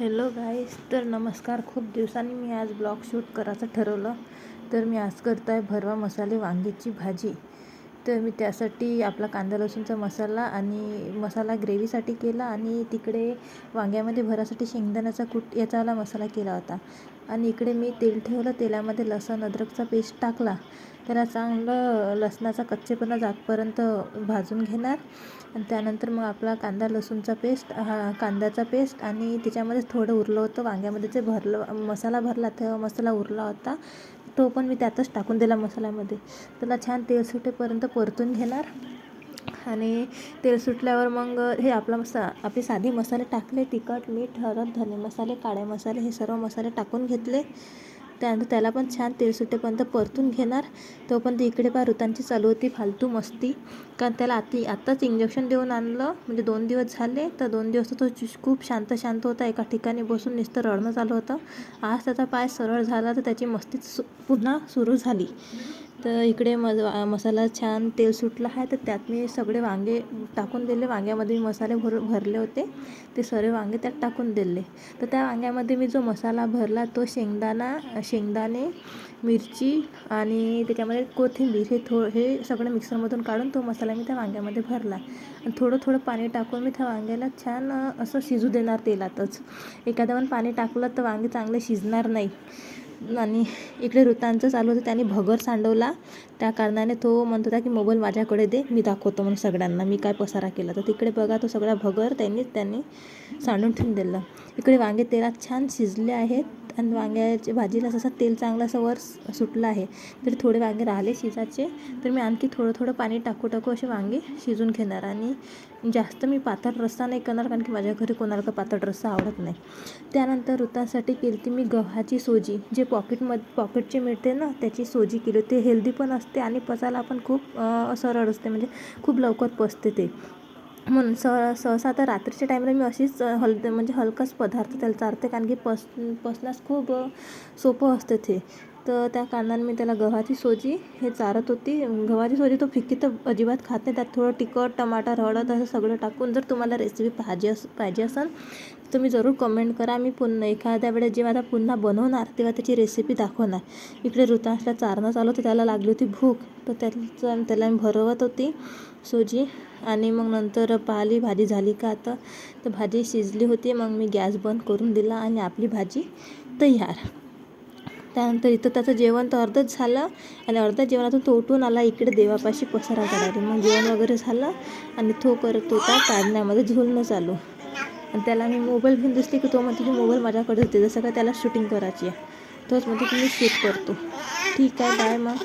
Hello गाईस तर नमस्कार. खूप दिवसांनी मी आज ब्लॉग शूट करायचं ठरवलं. तर मी आज करत आहे भरवा मसाले वांग्याची भाजी. तर मी त्यासाठी आपला कांदा लसूणचा मसाला आणि मसाला ग्रेव्हीसाठी केला आणि तिकडे वांग्यामध्ये भरासाठी शेंगदाण्याचा कूट याचावाला मसाला केला होता. आणि इकडे मी तेल ठेवलं तेलामध्ये लसण अद्रकचा पेस्ट टाकला. त्याला चांगलं लसणाचा कच्चेपणा जातपर्यंत भाजून घेणार. आणि त्यानंतर मग आपला कांदा लसूणचा पेस्ट हा कांद्याचा पेस्ट आणि त्याच्यामध्ये थोडं उरलं होतं वांग्यामध्ये जे भरलं मसाला भरला तेव्हा मसाला उरला होता. तो पण मी त्यातच टाकून दिला मसाल्यामध्ये. त्याला छान तेल सुटेपर्यंत परतून घेणार. आणि तेल सुटल्यावर मग हे आपला मसा आपले साधे मसाले टाकले तिखट मीठ हळद धने मसाले काळे मसाले हे सर्व मसाले टाकून घेतले. त्यानंतर त्याला पण छान तेल सुटेपर्यंत परतून घेणार. तोपर्यंत इकडे पहा ऋतांची चालू होती फालतू मस्ती. कारण त्याला आती आत्ताच इंजेक्शन देऊन आणलं म्हणजे दोन दिवस झाले. तर दोन दिवस तो खूप शांत शांत होता एका ठिकाणी बसून नुसतं रडणं चालू होतं. आज त्याचा पाय सरळ झाला तर त्याची मस्ती सु पुन्हा सुरू झाली. तर इकडे मज मसाला छान तेल सुटलं आहे तर त्यात मी सगळे वांगे टाकून दिले. वांग्यामध्ये मी मसाले भर भरले होते. ते सर्व वांगे त्यात टाकून दिले. तर त्या वांग्यामध्ये मी जो मसाला भरला तो शेंगदाणा शेंगदाणे मिरची आणि त्याच्यामध्ये कोथिंबीर हे थो हे सगळं मिक्सरमधून काढून तो मसाला मी त्या वांग्यामध्ये भरला. आणि थोडं थोडं पाणी टाकून मी त्या वांग्याला छान असं शिजू देणार तेलातच. एखाद्या पाणी टाकलं तर वांगे चांगले शिजणार नाही. आणि इकडे वृत्तांचं चालू होतं त्याने भगर सांडवला. त्या कारणाने तो म्हणत होता की मोबाईल माझ्याकडे दे मी दाखवतो म्हणून सगळ्यांना. मी काय पसारा केला? तर तिकडे बघा तो सगळा भगर त्यांनीच त्यांनी सांडून ठेवून दिला. इकडे वांगे तेलात छान शिजले आहेत. आणि वांग्याच्या भाजीला जसं तेल चांगलं असं वर सुटलं आहे तरी थोडे वांगे राहिले शिजायचे. तर मी आणखी थोडं थोडं पाणी टाकू टाकू असे वांगे शिजून घेणार आणि जास्त मी पातळ रस्सा नाही करणार कारण की माझ्या घरी कोणाला का पातळ रस्सा आवडत नाही. त्यानंतर ऋतासाठी केली ती मी गव्हाची सोजी जे पॉकेटमध्ये पॉकेटचे मिळते ना त्याची सोजी केली ते हेल्दी पण असते आणि पचायला पण खूप सरळ असते म्हणजे खूप लवकर पचते ते. म्हणून सह सहसा तर रात्रीच्या टाईमला मी अशीच हल म्हणजे हलकाच पदार्थ त्याला चारते कारण की पस पचण्यास खूप सोपं असतं ते. तर त्या कारणाने मी त्याला गव्हाची सोजी हे चारत होती. गव्हाची सोजी तो फिक्की तर अजिबात खात नाही. त्यात थोडं तिखट टमाटर हळद असं सगळं टाकून जर तुम्हाला रेसिपी पाहिजे अस पाहिजे असेल तर जरूर कमेंट करा. मी पुन्हा एखाद्या वेळेस जेव्हा आता पुन्हा बनवणार तेव्हा त्याची रेसिपी दाखवणार. इकडे ऋतांशला चारणं चालू होती. त्याला लागली होती भूक. तर त्याचं त्याला मी भरवत होती सोजी. आणि मग नंतर पाहिली भाजी झाली का आता? तर भाजी शिजली होती. मग मी गॅस बंद करून दिला आणि आपली भाजी तयार. त्यानंतर इथं त्याचं जेवण तर अर्धच झालं आणि अर्धा जेवणातून तो उठून आला इकडे देवापाशी पसारा करायला. मग जेवण वगैरे झालं आणि तो करत होता काढण्यामध्ये झोलणं चालू. आणि त्याला मी मोबाईल घेऊन दिसते की तो म्हणतो की मोबाईल माझ्याकडे होते जसं का त्याला शूटिंग करायची आहे. तोच म्हणतो की मी शूट करतो. ठीक आहे बाय मग.